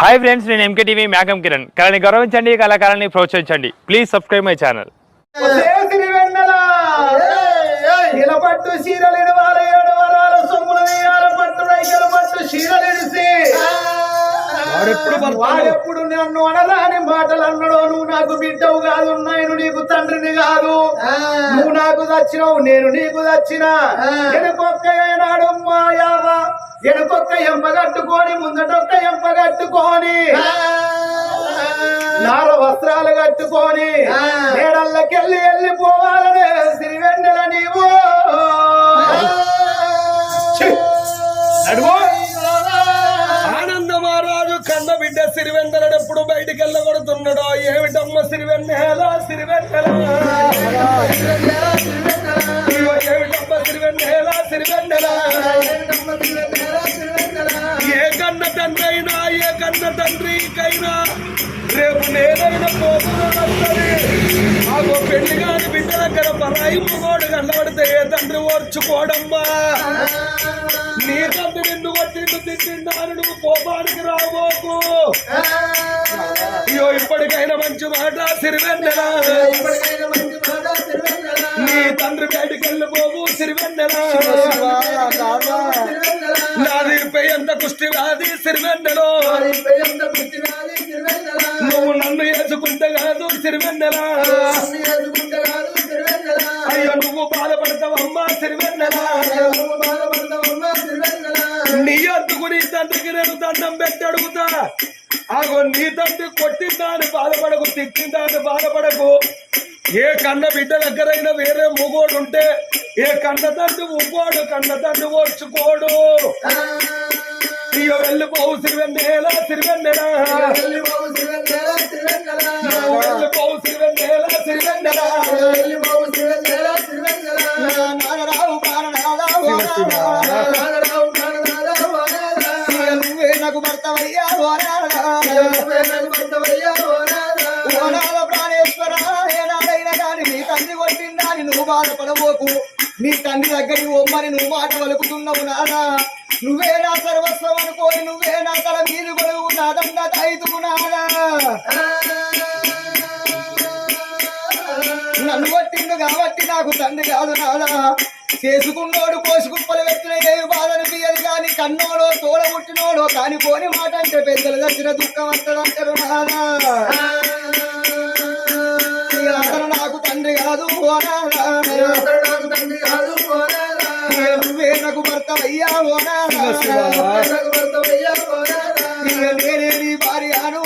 Hi friends నేను MK TV Mekam Kiran. కళని గౌరవించండి కళాకారాన్ని ప్రోత్సహించండి. ప్లీజ్ సబ్స్క్రైబ్ మై ఛానల్ నిలబట్టు చీరలిని వాళ్ళ ఏడు వరాల సొమ్ములు వేయాల పట్టు రైతుల పట్టు చీరలిడిసి వాడెప్పుడు నన్ను అనరాని మాటలు అన్నాడు నువ్వు నాకు బిడ్డవు కాదు నేను నీకు తండ్రిని కాదు. నువ్వు నాకు దచ్చినావు నేను నీకు దచ్చిన. ఎనుకొక్క ఏనాడు మాయావ ఎనుకొక్క ఎంపగట్టుకొని ముందటొక్క ఎంపగట్టుకొని నార వస్త్రాలు కట్టుకొని నేడల్లకెళ్ళి వెళ్ళిపోవాలనే సిరివెన్నెల నీవు. ఛీ! నడువు ఆనంద మహారాజు కన్న బిడ్డ సిరివెన్నెలడు ఎప్పుడు బయటికి వెళ్ళగొడుతున్నాడో ఏమిటమ్మ సిరివెన్నెల సిరివెన్నెల ఏ కన్న తండ్రి అయినా ఏ కన్న తండ్రికైనా రేపు నేనైనా పోతున్నది మాకు పెళ్ళి కాని బిడ్డ దగ్గర పరాయి మగోడు కనబడితే ఏ తండ్రి ఓర్చుకోడమ్మా? నీ తండ్రి నిన్ను కొట్టిండు తిట్టిండాను నువ్వు కోపానికి రాబోకు. అయ్యో ఇప్పటికైనా మంచి మాట సిరివెన్నెలా. తండ్రి బయటికి వెళ్ళిపోవు సిరివెన్నెలా. నాది ఎంత కుష్టి వ్యాధి సిరివెన్నెలో. నువ్వు నన్ను వేసుకుంటే కాదు సిరివెన్నెలా. అయ్యో నువ్వు బాధపడతావమ్మా సిరివెన్నెలా. నీ అందుకు నీ తండ్రికి నేను దండం పెట్టి అడుగుతా. ఆగో నీ తండ్రి కొట్టిందా అని బాధపడకు తిట్టిందా అని బాధపడకు. ఏ కన్న బిడ్డ దగ్గరైనా వేరే మూగోడు ఉంటే ఏ కన్న తండ్రి ఉగ్గోడు కన్న తండ్రి ఓర్చుకోడు. అయ్యో వెళ్ళిపోవు సిరివెన్నెలా సిరివెన్నెలా. వెళ్ళిపోవు సిరివెన్నెలా సిరివెన్నెలా. నువ్వే నాకు భర్తవయ్యా ఓనాల ప్రాణేశ్వర బాధపడబోకు నీ తండ్రి దగ్గరికి ఒమ్మని నువ్వు మాట వలుకుతున్నావు నానా. నువ్వే నా సర్వస్వం అనుకోని నువ్వే నా తల మీరు గొడవు నా దండ నానా. నన్ను పట్టిండు కాబట్టి నాకు తండ్రి కాదు నాదా చేసుకున్నోడు కోసుకుప్పలు పెట్టిన ఏ బాధ అనిపించదు కానీ కన్నోడో తోడ పుట్టినోడో కాని పోని మాట అంటే పెద్దలు దచ్చిన దుఃఖం అంటారు నాదా అతను నాకు తండ్రి కాదు ఓ నాదా. ఇక నువ్వే నాకు భర్త అయ్యా నేనే నీ భార్యను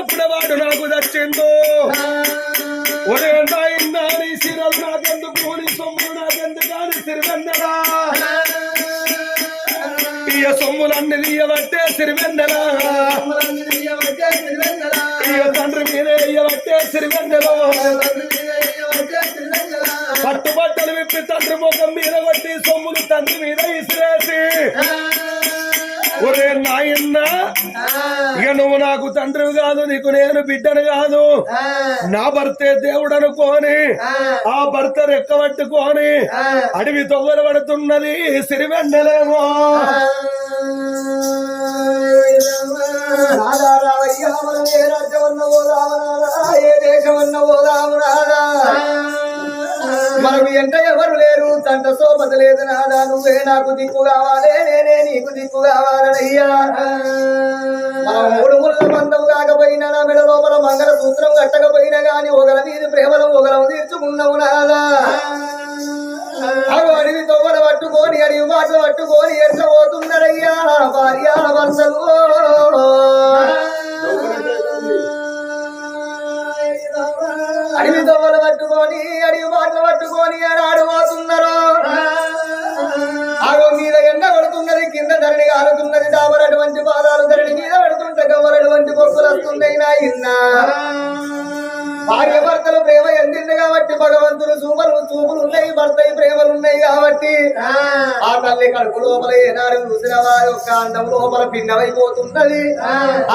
చెప్పిన వాడు నాకు దచ్చిందో ఒరే నాయనా నీ సిరలు నాకెందుకు? నీ సొమ్ములు నాకెందుకు? అని సిరివెన్నరా ఇయ సొమ్ములన్నీ తీయబట్టే సిరివెన్నరా ఇయ తండ్రి మీదే ఇయ్యబట్టే సిరివెన్నరా పట్టు బట్టలు విప్పి తండ్రి ముఖం మీద కొట్టి సొమ్ములు తండ్రి మీద ఇసిరేసి ఒరే నాయన్న ఇక నువ్వు నాకు తండ్రి కాదు నీకు నేను బిడ్డను కాదు. నా భర్తే దేవుడు అనుకోని ఆ భర్త రెక్కబట్టుకొని అడవి తొవ్వర పడుతున్నది సిరివెన్నెలేమో రాధా రావయ్యా ఏ రాజ్యం ఉన్నవో రామనారా ఏ దేశం ఉన్నవో రామనారా మనకు ఎంట ఎవరు లేరు? తంట సోమత లేదు నాదా. నువ్వే నాకు దిక్కు కావాలే నేనే నీకు దిక్కు కావాలయ్యా మనం మూడు ముళ్ళ బంధం కాకపోయినా నా మెడ లోపల మంగళ సూత్రం కట్టకపోయినా గాని ఒకల మీద ప్రేమలం ఒకలం తీర్చుకున్నావు నాదా. అడివి తొవ్వల పట్టుకొని అడివి మాటలు పట్టుకొని ఎట్లా పోతున్నారయ్యా భార్య వందలు అడివి తొవ్వలు పట్టుకొని అడవి ఆడు ఆగో మీద ఎండ పడుతున్నది కింద ధరణి కాలుతున్నది దాబరటువంటి పాదాలు ధరణి మీద పడుతుంటే గవ్వరటువంటి అటువంటి వస్తున్నాయి నా ఇన్నా భార్య భర్తలు ప్రేమ ఎందింది కాబట్టి భగవంతుడు చూపలు చూపులు ఉన్నాయి భర్త ప్రేమలు ఉన్నాయి కాబట్టి ఆ. తల్లి కడుపు లోపల ఏనాడు చూసిన వారి యొక్క అందం లోపల భిన్నమైపోతున్నది.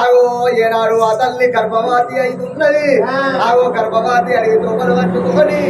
ఆగో ఏనాడు ఆ తల్లి గర్భవతి అవుతున్నది ఆగో గర్భవతి అడిగి తోపలు పట్టుకొని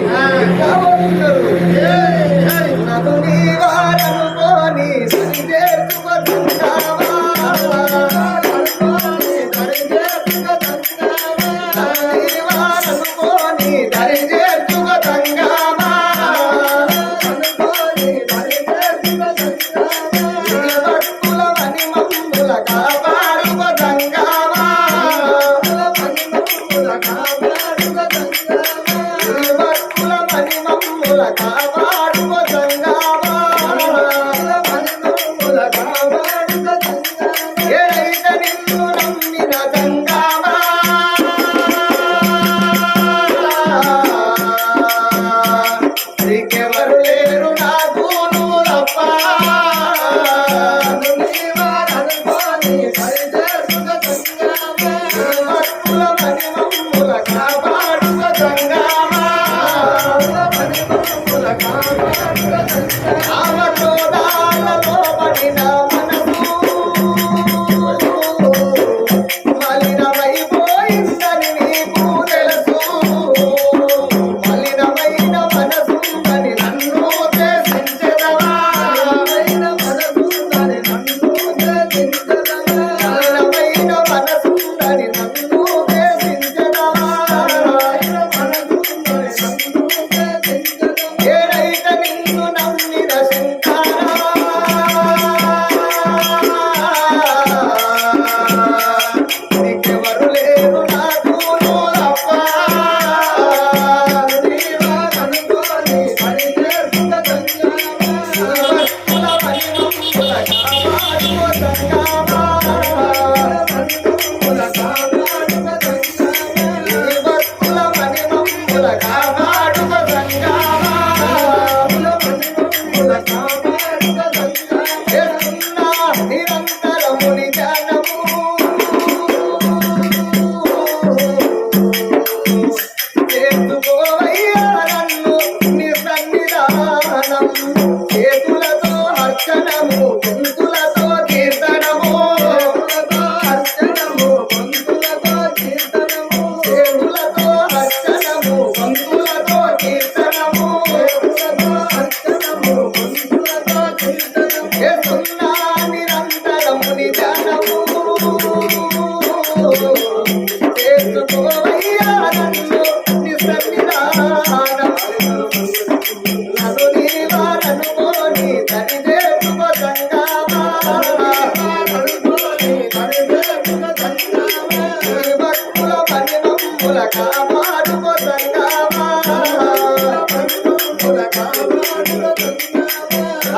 మహిమమ్ముల కాపాడుకో గంగామా.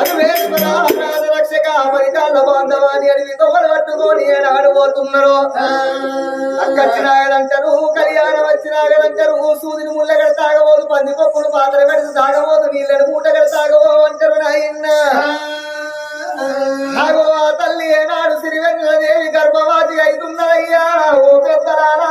అరువేశ్వర రక్షక పరికాల బాంధవాన్ని అడిగి తొగలు పట్టుకొని ఏనాడు పోతున్నారు అక్కచ్చినాగలంటారు కళ్యాణం వచ్చినాగలంటారు సూదిని ముళ్ళగడ సాగబోదు పంది పాత్ర పెడితే తాగబోదు నీళ్ళని మూటగడ తాగబో అంటారు నాయన్న అగో తల్లి ఏనాడు సిరివెన్నెల దేవి గర్భవాతి అవుతున్నదయ్యా ఓ పెద్దరాలా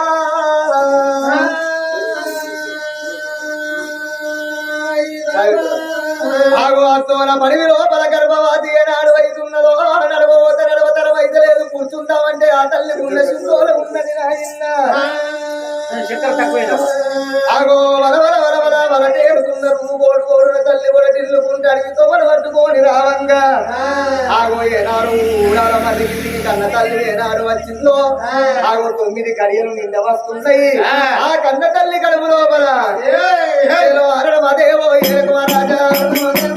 అత్తోన పడివి లోపల గర్భవతి ఏనాడు అవుతున్నదో నడవబోతే నడవతరం అయితే లేదు. కూర్చుంటామంటే ఆ తల్లి ఉన్న శుద్ధోలు ఉన్నది నాయన్న ఆగో వల వల వల వల వల తేరుతున్నారు గోడు గోడున తల్లి కూడా తిల్లుకుంటే అడిగితో మన పట్టుకొని రావంగా. ఆగో ఏనాడు కన్న తల్లి ఏనాడు వచ్చిందో? ఆగో తొమ్మిది కడియలు నిండ వస్తున్నాయి. ఆ. కన్న తల్లి కడుపు లోపల. ఏలో అరణమదేవో ఏకుమ రాజా. అరణమదేవో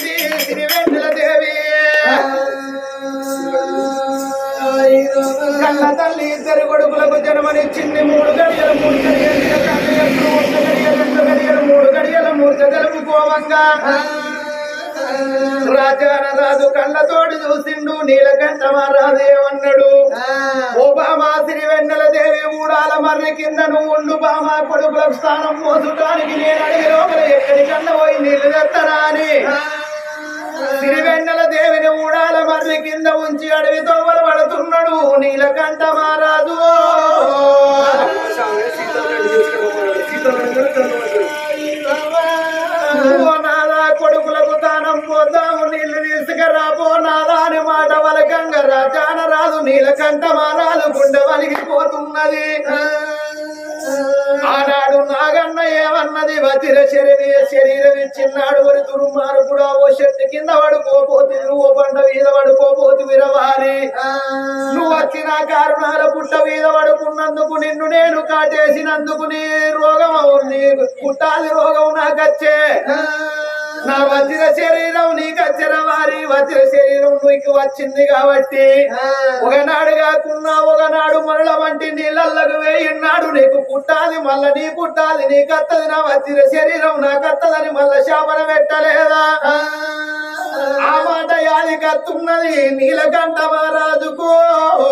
కన్న తల్లి ఇద్దరు కొడుకులకు జన్మనిచ్చింది. మూడు గడియలు మూడు గడియలు కన్య గడియలు మూడు గడియలు తెలుపుకోవంగా రాజాన రాజు కళ్ళతోటి చూసిండు నీలకంఠ మహారాజు ఏమన్నాడు ఓ బామా శ్రీ వెన్నెల దేవి ఊడాల మర్రి కింద నువ్వు ఉండు బామా కొడుకులకు స్థానం మోసటానికి నేను అడిగి లోపల ఎక్కడికన్నా పోయి నీళ్ళు తెత్తరా అని. సిరివెన్నెల దేవిని ఊడాల మర్రి కింద ఉంచి అడవి తోవల పడుతున్నాడు. నీలకంఠ మహారాజు. నాదా కొడుకులకు దానం పోతాము నీళ్ళు తీసుకురాబో నాదా అని మాట వలకంగ రాజాన రాదు నీలకంఠ మహారాజు గుండె ఏమన్నది వతిర శరీర శరీరం ఇచ్చిన్నాడు వరి తురుమారు కూడా ఓ చెట్టు కింద పడుకోపోతు ఓ బండ మీద పడుకోపోతు విరవారి నువ్వు వచ్చిన కారణాల పుట్ట మీద పడుకున్నందుకు నిన్ను నేను కాటేసినందుకు నీ రోగం నీ పుట్టాది రోగం నాకచ్చే. నా వజ్ర శరీరం నీకు వచ్చిన వారి వజ్ర శరీరం నీకు వచ్చింది కాబట్టి ఒకనాడు కాకున్నా ఒకనాడు మరల వంటి నీళ్ళకు వేయున్నాడు నీకు పుట్టాలి మళ్ళా నీ పుట్టాలి నీ కత్తది నా వచ్చిన శరీరం నా కత్తదని మళ్ళా శాపన పెట్టలేదా? ఆ మాట యాది కత్తున్నది నీలకంఠ మహారాజుకు. ఓ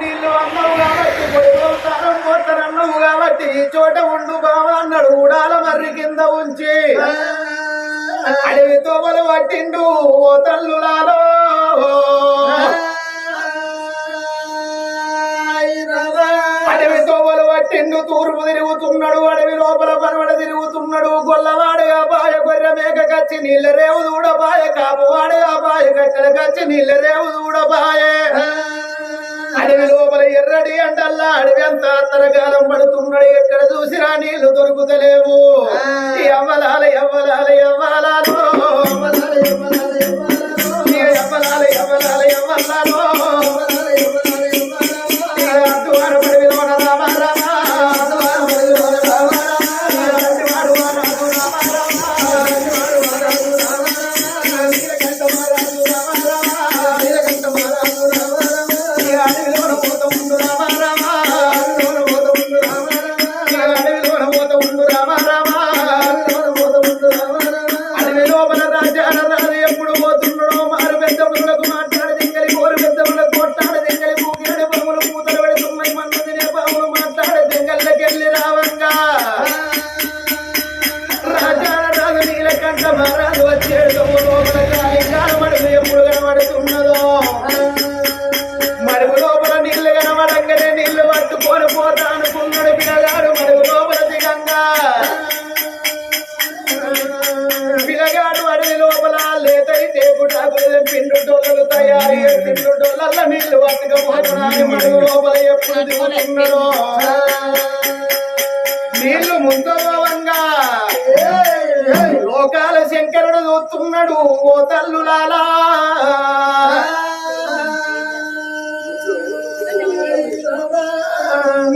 నీళ్ళు అన్నవు కాబట్టి కాబట్టి ఈ చోట ఉండు బావా అన్నాడు. ఉడాల మర్రి కింద ఉంచి. అడవి తోమలు పట్టిండు ఓ తల్లులాలో. అడవి తోమలు పట్టిండు తూర్పు తిరుగుతున్నాడు అడవి లోపల పరవడ తిరుగుతున్నాడు గొల్లవాడుగా బాయ గొర్రె మేక కచ్చి నీళ్ళ రేవు దూడబాయ కాపువాడుగా బాయ కట్టెల కచ్చి నీళ్ళ రేవు దూడబాయ అడవి లోపల ఎర్రడి అంటల్లా అడవి అంతా తరకాలం పడుతున్నాడు ఎక్కడ చూసినా నీళ్ళు దొరుకుతలేవు. ఎవ్వలాల ఎవ్వలాలో ఎవ్వలాల ఎవ్వలాలో ఎవ్వలాల ఎవ్వలాలో లోకాల శంకరుడు చూస్తున్నాడు ఓ తల్లులాలా.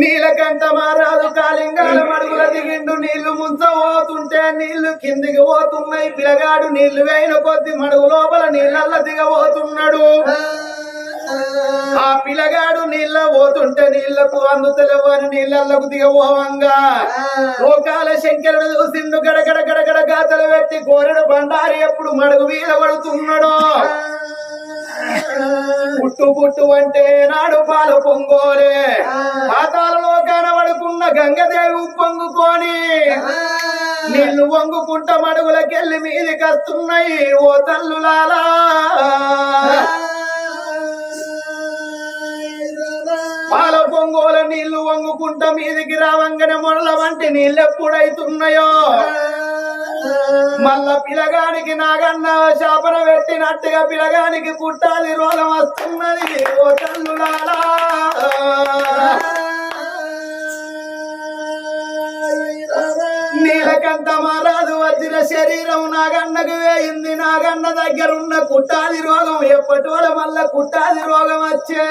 నీలకంఠ మహారాజు కాలింగాల మడుగుల దిగిండు నీళ్ళు ముంచబోతుంటే నీళ్ళు కిందికి పోతున్నాయి. పిల్లగాడు నీళ్ళు వేయిన కొద్ది మడుగు లోపల నీళ్ళల్ల దిగబోతున్నాడు. ఆ పిల్లగాడు నీళ్ళ పోతుంటే నీళ్ళకు అందుతలేవు అని నీళ్ళకు దిగబోవంగా లోకాల శంకరుడు చూసిండు గడగడ గడగడ గాతలు పెట్టి కోరడు బండారి ఎప్పుడు మడుగు మీద పడుతున్నాడో. పుట్టు పుట్టు అంటే నాడు పాలు పొంగోలే. పాతాలలో కనబడుకున్న గంగదేవి ఉప్పొంగుకొని నీళ్ళు వంగుకుంట మడుగులకెళ్ళి మీదికి వస్తున్నాయి ఓ తల్లులాలా. పాల పొంగోల నీళ్ళు వంగుకుంట మీదికి రావంగనే మొదల వంటి నీళ్ళు ఎప్పుడైతున్నాయో? మళ్ళా పిలగానికి నాగన్న చేపన పెట్టినట్టుగా పిలగానికి పుట్టాలి రోగం వస్తున్నది. ఓ తల్లులాలా నీలకంఠ మారాదు వచ్చిన శరీరం నాగన్నకు వేయింది. నాగన్న దగ్గర ఉన్న కుట్టాది రోగం ఎప్పటోల మళ్ళా కుట్టాది రోగం వచ్చే?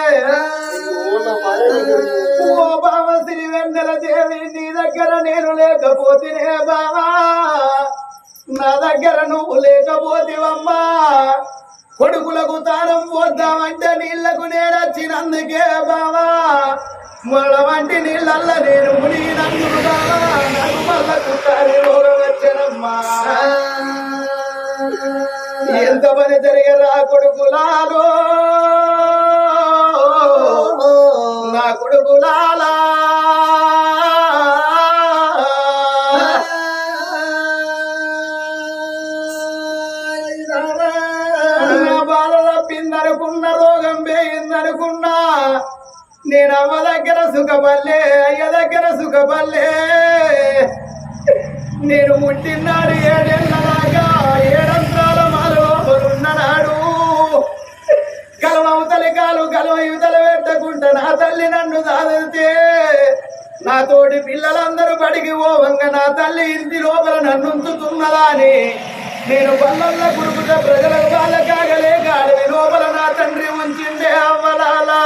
ఓ బావ శ్రీ వెన్నెల దేవి నీ దగ్గర నేను లేకపోతేనే బావా. నా దగ్గర నువ్వు లేకపోతేవమ్మా. కొడుకులకు తాళం పోద్దామంటే నీళ్ళకు నేనొచ్చినందుకే బావా. ముళ్ళ వంటి నీళ్ళల్ల నేను మునిగినందుకు బావా నాకు మళ్ళా కుట్టాలి రోగం వచ్చనమ్మా. ఎంత పని జరిగరా కొడుకులాలో నా కొడుకులాలా రామ దగ్గర సుఖపల్లే అయ్య దగ్గర సుఖపల్లే. నేను ముట్టినాడు ఏడేళ్ళ దాకా ఏడంతాల మాలోపలున్ననాడు కలవతలి కాలు కలవ యువతల పెట్టకుండా నా తల్లి నన్ను దాదితే. నా తోటి పిల్లలందరూ బడికి పోవంగ నా తల్లి ఇంటి లోపల నన్ను ఉంచుతున్నదా అని నేను పల్లల్ల కురుకుట ప్రజల వాళ్ళ కాగలే గాడవి లోపల నా తండ్రి ఉంచిందే అవ్వలాలా.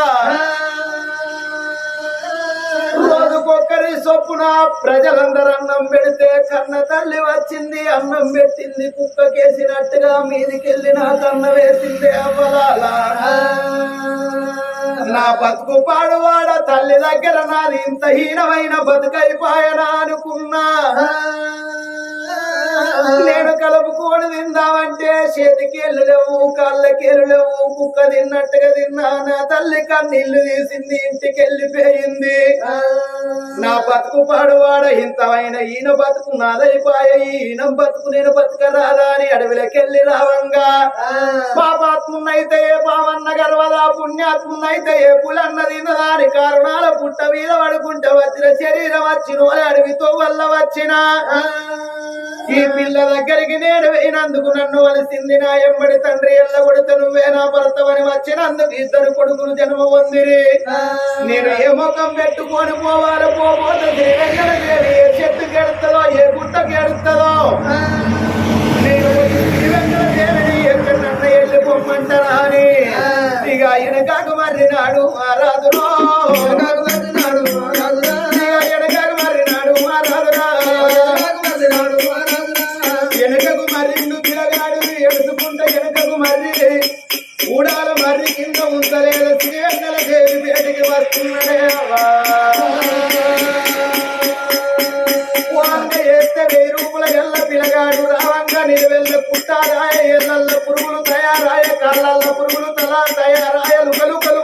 రోజుకొక్కరి చొప్పున ప్రజలందరూ అన్నం పెడితే కన్న తల్లి వచ్చింది అన్నం పెట్టింది కుక్క కేసినట్టుగా కన్న వేసింది అవ్వలాలా నా బతుకు పాడువాడ తల్లి దగ్గర నాది ఇంత హీనమైన బతుకైపాయనా అనుకున్నా. నేను కలుపుకొని తిందామంటే చేతికి లేవు కాళ్ళకేళ్ళు లేవు కుక్క తిన్నట్టుగా తిన్నా. నా తల్లి కన్నీళ్ళు తీసింది ఇంటికి వెళ్ళిపోయింది. నా బతుకు పాడువాడ ఇంతమైన ఈయన బతుకు నాదైపాయ ఈయన బతుకు నేను బతుకరాదా అని అడవిలోకెళ్ళి రావంగా. పాపాత్మున్నైతే ఏ పావన్న గర్వదా పుణ్యాత్మున్నైతే ఏ పులన్నది దాని కారణాల పుట్ట మీద పడుకుంటే వచ్చిన శరీరం వచ్చిన అడవితో వల్ల వచ్చిన. ఈ పిల్ల దగ్గరికి నేను వేయినందుకు నన్ను వలసింది నా ఎమ్మడి తండ్రి ఎల్ల కొడుత నువ్వే నా భర్తవని వచ్చినందుకు ఇద్దరు కొడుకులు జన్మ పొందిరి. నేను ఏ ముఖం పెట్టుకొని పోవాలి పోబోతే శ్రీ వెంకటదేవి ఏ చెట్టు కెడుతుందో ఏ గుట్ట కెడుతుందో నేను ఎక్కడ నన్ను వెళ్ళి పొమ్మంటారా అని. ఇక ఆయన కాకు మర్రినాడు ఆరాధురో మర్రి కింద ఉంచలేదు. శ్రీవెంకల దేవి పేటికి వస్తున్నాడే చేస్తే వెయ్యి రూపుల ఎల్ల పిలగాడు. రావంగా పుట్టారాయ ఎల్లల్ల పురుగులు తయారాయ కళ్ళల్ల పురుగులు తలా తయారాయ లుకలు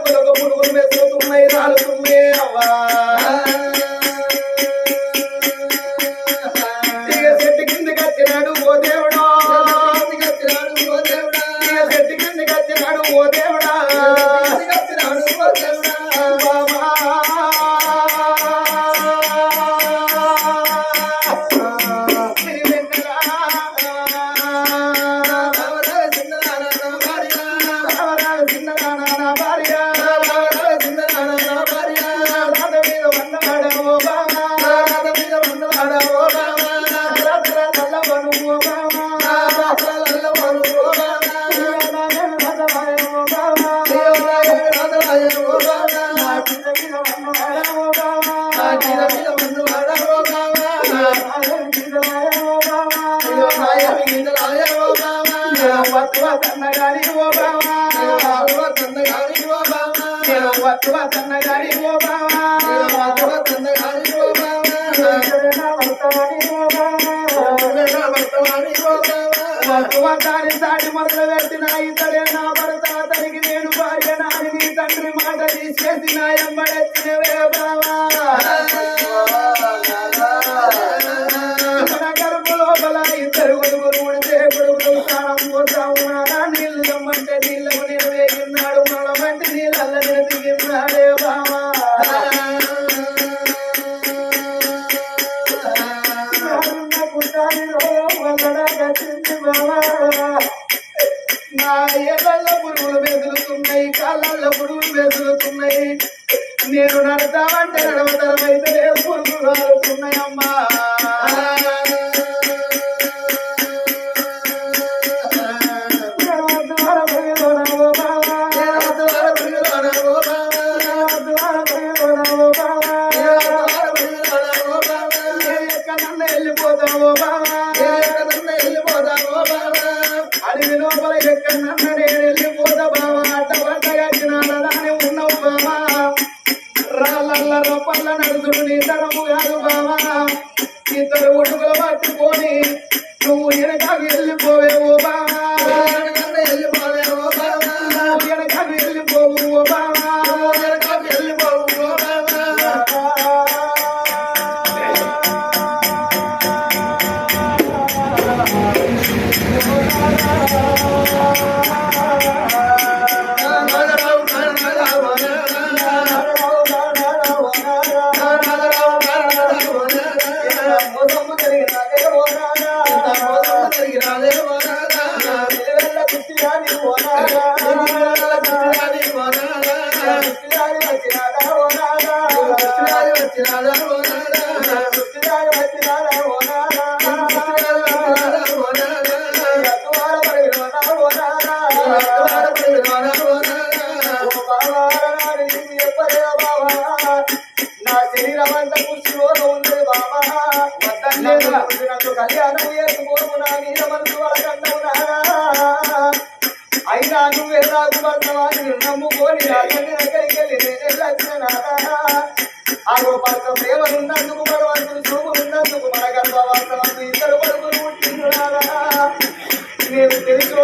నా పిల్ల మీద వందనాడ ఓ బాబా. రాధ మీద ఓ బాబా. నేను వత్తువ తన్నగాని ఓ బావా. నేను వత్తువ తన్నగాని ఓ దాని సాటి మొదలు పెట్టిన ఇతడే నా భర్త అతనికి నేను భార్య నాని నీ తండ్రి మాట తీసేసి నా ఎంబడెత్తినవే బావా మన గర్భ లోపల ఇద్దరు కొడుకులు కొడుకులు స్నానం నీళ్ళు దమ్మంటే రొప్పల్ల నడుచుడు నీ తరము కాదు బావా. ఇద్దరు ఒడుగులు పట్టుకొని నువ్వు వెనక వెళ్ళిపోవే ఓ బావా. నా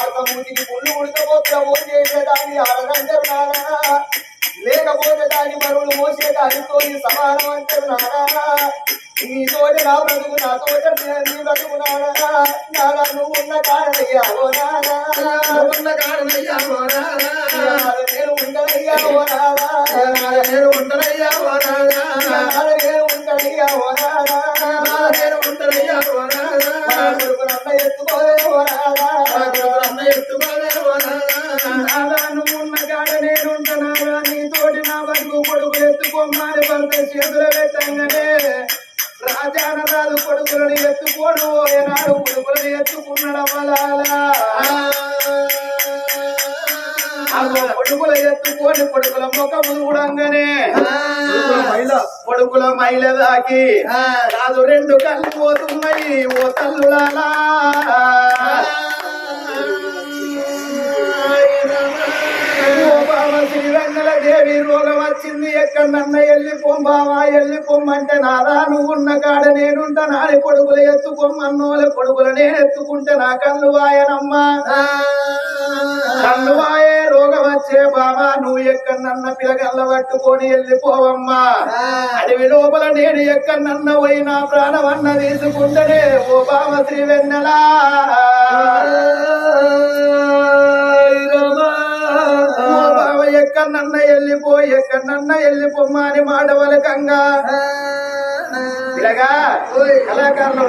నీ నేను మూతికి పుల్లు ఉడకపోతే ఓ చేసేదాన్ని ఆడరంటారు లేకపోతే దాని బరువులు మోసేదానితో సమానం అంటారు నీతోటి నా బ్రతుకు నాతోటి నీ బ్రతుకు నారా. నువ్వు ఉన్న కారణయ్యా ఓ ఉన్న కారణయ్యా ఓ నేను ఉండనయ్యా ఓ నారా ఓ ఓ ఓ కొడుకునన్న ఎత్తుకోలే ఓ కొడుకునన్న ఎత్తుకోలే ఓ నువ్వు ఉన్న కాడ నేను ఉంటున్నారా నీతోటి నా బతుకు కొడుకు ఎత్తుకోమని భర్త చేతులు పెట్టంగానే రాజాన రాజు కొడుకులను ఎత్తుకోడు ఏనాడు కొడుకులను ఎత్తుకున్నాడు అమ్మలాలా కొడుకుల ఎత్తుకొని కొడుకుల ముఖము చూడంగానే. కొడుకుల మైల దాకి. రాదు రెండు కళ్ళు పోతున్నాయి ఓ తల్లులాలా. శ్రీరంగల దేవి రోగం వచ్చింది. ఎక్కడన్నా వెళ్ళిపోమ్బావా వెళ్ళిపోమ్మంటే నాదా? నువ్వు ఉన్న కాడ నేనుంటా. నాని కొడుకులు ఎత్తుకోమ్మన్నోళ్ళ కొడుకులు నేను ఎత్తుకుంటే నా కళ్ళు వాయనమ్మా. కళ్ళు వాయే రోగం వచ్చే బాబా నువ్వు ఎక్కడన్నా పిలగల్ల పట్టుకొని వెళ్ళిపోవమ్మా. అడవి లోపల నేను ఎక్కడన్నా పోయి నా ప్రాణం అన్న తీసుకుంటేనే ఓ బావ శ్రీ వెన్నెలా. ఎక్కడన్నా వెళ్ళిపో ఎక్కడన్నా వెళ్ళిపోమ్మా అని మాట వలకంగా ఇలాగా కళాకారులు